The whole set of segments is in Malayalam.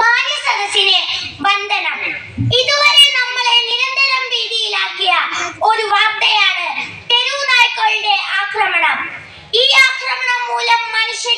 മാന്യ സദസ്സിനെ വന്ദനം. ഇതുവരെ നമ്മളെ നിരന്തരം ഭീതിയിലാക്കിയ ഒരു വാർത്തയാണ് തെരുവുനായ്ക്കളുടെ ആക്രമണം. ഈ ആക്രമണം മൂലം മനുഷ്യ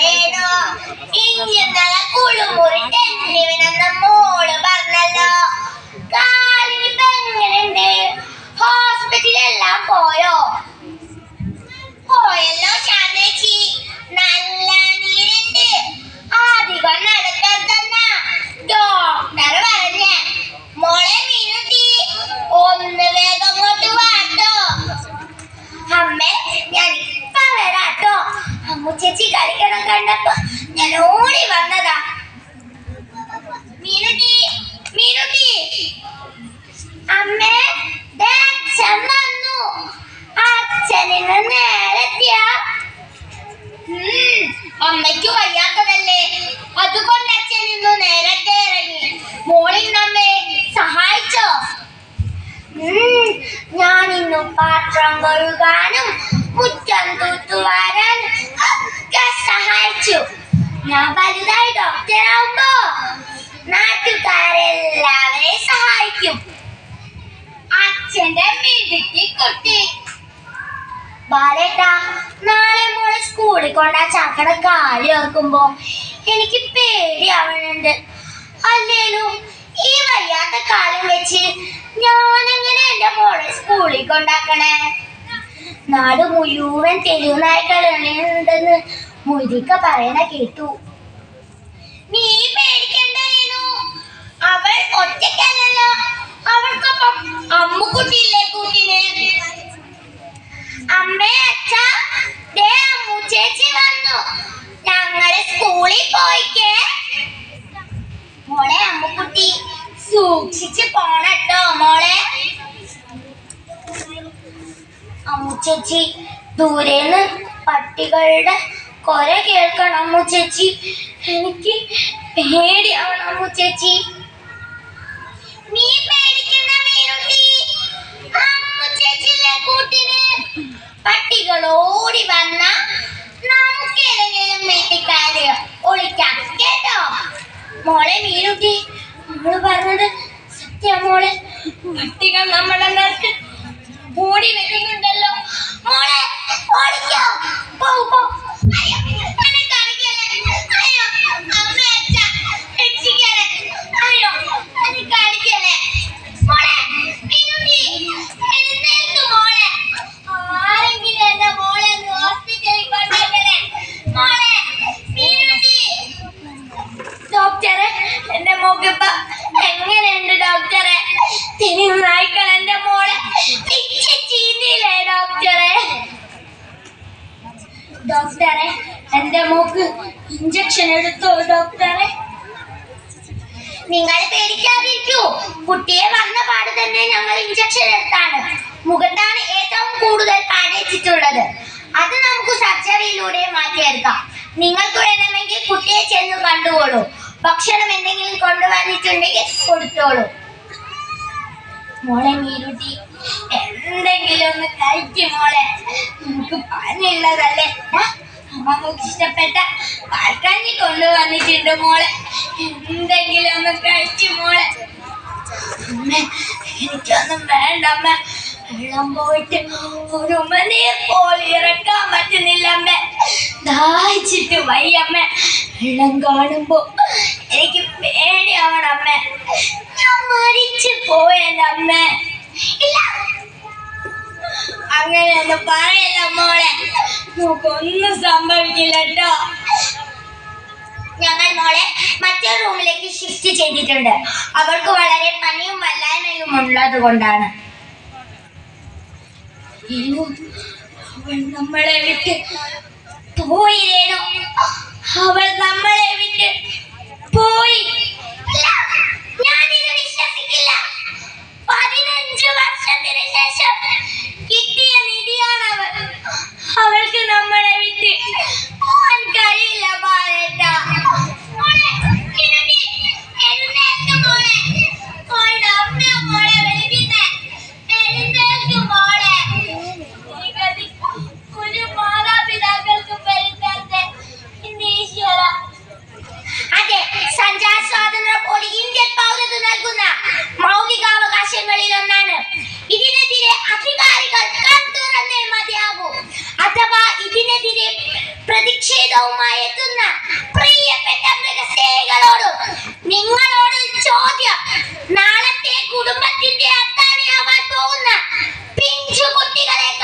രേണു, ഇന്നലെ കുളിമുറി ടെന്നിവിനെന്ന് മോൾ പറഞ്ഞല്ലോ. എങ്ങനെയുണ്ട്? ഹോസ്പിറ്റലിലെല്ലാം പോയോ പോയല്ലോ ശാന്തേച്ചി നല്ല നീരുണ്ട് അധികം നടക്കത്തന്ന ഡോക്ടർ പറഞ്ഞ മോളെ മീനുട്ടി ഒന്ന് വേഗം അങ്ങോട്ട് വാട്ടോ അമ്മേ ഞാൻ ഇപ്പൊ വരാട്ടോ അമ്മു ചേച്ചി കളിക്കണം കണ്ടപ്പോ ഞാൻ ഓടി വന്നതാ മീനുട്ടി മീനുട്ടി അമ്മേ ദേ അച്ഛൻ വന്നു അച്ഛനിന്ന് നേരെത്തിയ അമ്മയ്ക്ക് വയ്യാത്തതല്ലേ? അതുകൊണ്ട് അച്ഛൻ ഇന്ന് നേരത്തെ ഇറങ്ങി. മോളിന്നമ്മേ സഹായിച്ചോ? ഉം, ഞാൻ ഇന്ന് പാത്രം കഴുകാനും മുറ്റം തൂത്തുവാരാനും ഒക്കെ സഹായിച്ചു. ഞാൻ വലുതായി ഡോക്ടറാവുമ്പോ നാട്ടുകാരെല്ലാവരെയും സഹായിക്കും. അച്ഛന്റെ മിടുക്കി കുട്ടി. ബാലേട്ടാ നാളെ മോളെ സ്കൂളിൽ കൊണ്ടാ ചാക്കട കാലി ഓർക്കുമ്പോ എനിക്ക് പേടിയാവണുണ്ട് അല്ലേലും ഈ വയ്യാത്ത കാലം വെച്ച് ഞാനെങ്ങനെ എന്റെ മോളെ സ്കൂളിൽ കൊണ്ടാക്കണേ? നാട് മുഴുവൻ തെരുവുനായി കളിയുണ്ടെന്ന് മുരിക്ക പറയണ കേട്ടു. നീ പേടിക്കണ്ട. അവൾ ഒറ്റയ്ക്കല്ലല്ലോ. അവൾക്കൊപ്പം അമ്മുക്കുട്ടിയില്ലേ കൂട്ടിന്? അമ്മേ അച്ഛ ദേ അമ്മൂച്ചേച്ചി ചേച്ചി വന്നു. ഞങ്ങൾ സ്കൂളിൽ പോയിക്കേ. മോളെ അമ്മുക്കുട്ടി സൂക്ഷിച്ച് പോണട്ടോ മോളെ. അമ്മുച്ചേച്ചി ദൂരേന്ന് പട്ടികളുടെ കൊര കേൾക്കണം അമ്മുച്ചേച്ചി. എനിക്ക് പേടിയാവണം അമ്മുച്ചേച്ചി. നീ ഓടി വന്ന നമുക്ക് ഏതെങ്കിലും വീട്ടിക്കാര് ഒളിക്കാം. കേട്ടോ? മോളെ മീനുട്ടി നമ്മൾ പറഞ്ഞത് സത്യ മോളെ. കുട്ടികൾ നമ്മളെ നേർക്ക് ഓടി വരുന്നുണ്ടല്ലോ. മോളെ ഓടിക്കോ. പോ പോ. ഡോക്ടറെ. എന്റെ മോക്ക് ഇഞ്ചക്ഷൻ എടുത്തോ ഡോക്ടറെ? നിങ്ങൾ പേടിക്കാതിരിക്കൂ. കുട്ടിയെ വന്ന പാട് തന്നെ ഞങ്ങൾ ഇഞ്ചക്ഷൻ എടുത്താണ്. മുഖത്താണ് ഏറ്റവും കൂടുതൽ പാടേച്ചിട്ടുള്ളത് അത് നമുക്ക് സർജറിയിലൂടെ മാറ്റിയെടുക്കാം. നിങ്ങൾ തുടരണമെങ്കിൽ കുട്ടിയെ ചെന്ന് കണ്ടുകൊള്ളൂ. ഭക്ഷണം എന്തെങ്കിലും കൊണ്ടുവന്നിട്ടുണ്ടെങ്കിൽ കൊടുത്തോളൂ. മോളെ നീരുട്ടി എന്തെങ്കിലും ഒന്ന് കഴിക്കും മോളെ. നമുക്ക് പനിയുള്ളതല്ലേ? അമ്മമ്മക്ക് ഇഷ്ടപ്പെട്ട പാൽക്കഞ്ഞി കൊണ്ടുവന്നിട്ടുണ്ട് മോളെ. എന്തെങ്കിലും ഒന്ന് കഴിച്ചു മോളെ. എനിക്കൊന്നും വേണ്ട അമ്മ. വെള്ളം പോയിട്ട് ഒരു മണിയെ പോലെ ഇറക്കാൻ പറ്റുന്നില്ല അമ്മ. ദാഹിച്ചിട്ട് വയ്യമ്മ വെള്ളം കാണുമ്പോ എനിക്ക് പേടിയാവണം അമ്മ. ഞാൻ മരിച്ചു പോയല്ല അമ്മ. അങ്ങനെയൊന്നും പറയല്ല മോളെ? നമുക്കൊന്നും സംഭവിക്കില്ല കേട്ടോ ഞങ്ങൾ മോളെ മറ്റേ റൂമിലേക്ക് ഷിഫ്റ്റ് ചെയ്തിട്ടുണ്ട്. അവൾക്ക് വളരെ പനിയും വല്ലായ്മയും ഉള്ളത് കൊണ്ടാണ്. നമ്മളെ വിട്ട് അധികാരികൾ തുറന്നേ മതിയാകൂ. അഥവാ ഇതിനെതിരെ പ്രതിഷേധവുമായി എത്തുന്ന പ്രിയപ്പെട്ട മൃഗസ്നേഹികളോടും നിങ്ങളോട് ചോദ്യം. നാളത്തെ കുടുംബത്തിന്റെ അത്താണിയാവാൻ പോകുന്ന പിഞ്ചു കുട്ടികളെ